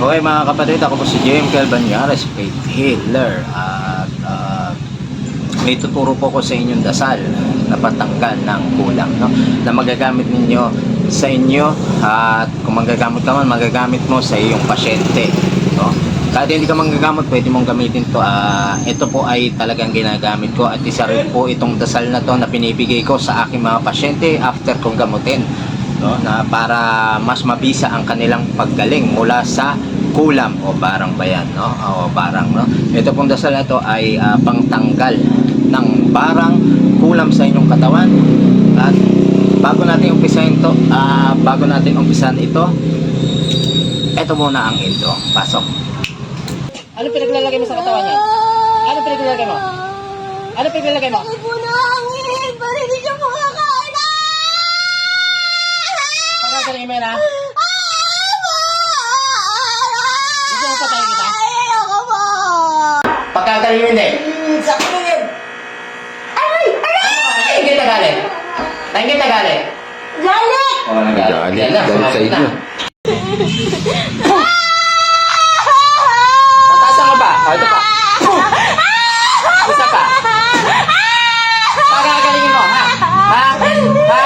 Okay mga kapatid, ako po si JM Calbanyares, faith healer. At ah, may tuturo po ko sa inyong dasal na patanggal ng kulang. No? Na magagamit ninyo sa inyo at kung magagamit ka man, magagamit mo sa iyong pasyente. No? Kahit hindi ka manggagamot, pwede mong gamitin to. Ah, ito po ay talagang ginagamit ko at isa rin po itong dasal na to na pinibigay ko sa aking mga pasyente after kong gamutin no na para mas mabisa ang kanilang paggaling mula sa kulam o barang bayan no? O barang no? Ito pong dasal na to ay ah, pangtanggal ng barang kulam sa inyong katawan. At bago natin umpisahin to ah, bago natin umpisahan ito ito muna ang intro. Pasok. Ano pinaglalagay mo sa katawan niya ano pinaglalagay mo? Ano pinaglalagay mo? Bakit po nangangin? Para hindi siya makakain. pagkagaling mo yan ha Gusto mo patayin kita? Ayoko po. Mo hindi Hmm, sakit. Ay! Ay! Nainggit na galing. Nainggit na galing. Galit! Oo, nagalit. Galit, galit sa inyo. na. Mataas ka ba? O, ito pa. Isa pa. Pagagalingin mo, ha? Ha? Ha?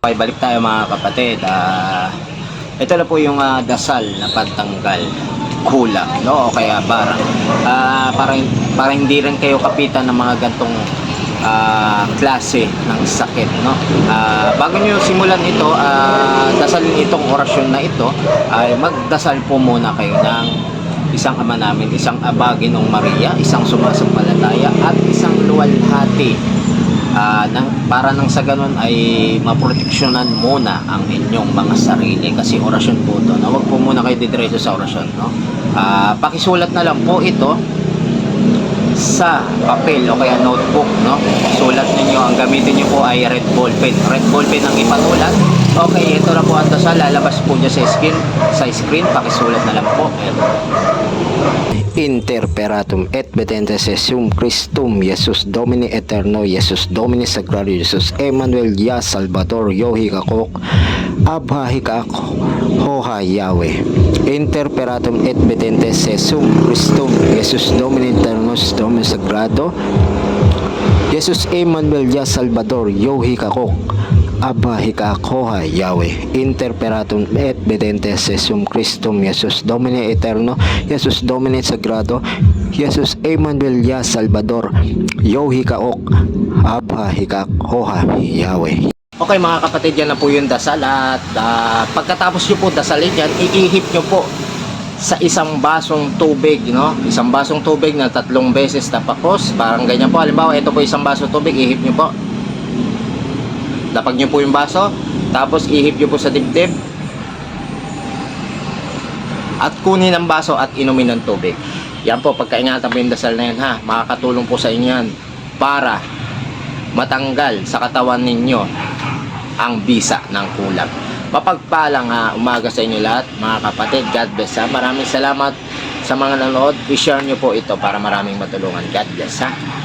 Okay, balik tayo mga kapatid. Ah, ito na po yung ah, dasal na pagtanggal kulang, no? O kaya barang. Ah, para, para hindi rin kayo kapitan ng mga gantong ah, klase ng sakit, no? Ah, bago nyo simulan ito, ah, dasalin itong orasyon na ito, ay magdasal po muna kayo ng isang ama namin, isang abaginong Maria, isang sumasampalataya, at isang luwalhati Nang, para nang sa ganun ay maproteksyonan muna ang inyong mga sarili kasi orasyon po to. Na wag po muna kayo didiretso sa orasyon, no? Ah, pakisulat na lang po ito sa papel o kaya notebook, no? Sulat ninyo, ang gamitin niyo po ay red ball pen. Red ball pen ang ipatulat. Okay, ito na po ang dasal. Lalabas po niya sa screen. Sa screen, pakisulat na lang po. Ayan. Interperatum et betentes Jesum Christum Jesus Domini Eterno Jesus Domini Sagrario Jesus Emmanuel Ya Salvador Yohi Kakok Abha Hikak Hoha Yahweh Interperatum et betentes Jesum Christum Jesus Domini Eterno Domini Sagrado Jesus Emmanuel Ya Salvador Yohi Kakok Abba Hikakoha Yahweh Interperatum et Bedentes Jesum Christum Jesus Domine Eterno Jesus Domine Sagrado Jesus Emmanuel Ya Salvador Yo Hikaok Abba Hikakoha Yahweh. Okay mga kapatid, yan na po yung dasal at ah, pagkatapos nyo po dasalin yan, iihip nyo po sa isang basong tubig, no? Isang basong tubig na tatlong beses tapakos, parang ganyan po. Halimbawa, ito po isang basong tubig, ihip nyo po. Lapag nyo po yung baso, tapos ihip nyo po sa dibdib. At kunin ang baso at inumin ng tubig. Yan po, pagkaingatan po yung dasal na yan ha, makakatulong po sa inyo yan para matanggal sa katawan ninyo ang bisa ng kulang. Mapagpalang ah, umaga sa inyo lahat, mga kapatid. God bless ha. Maraming salamat sa mga nanonood. I-share nyo po ito para maraming matulungan. God bless ha.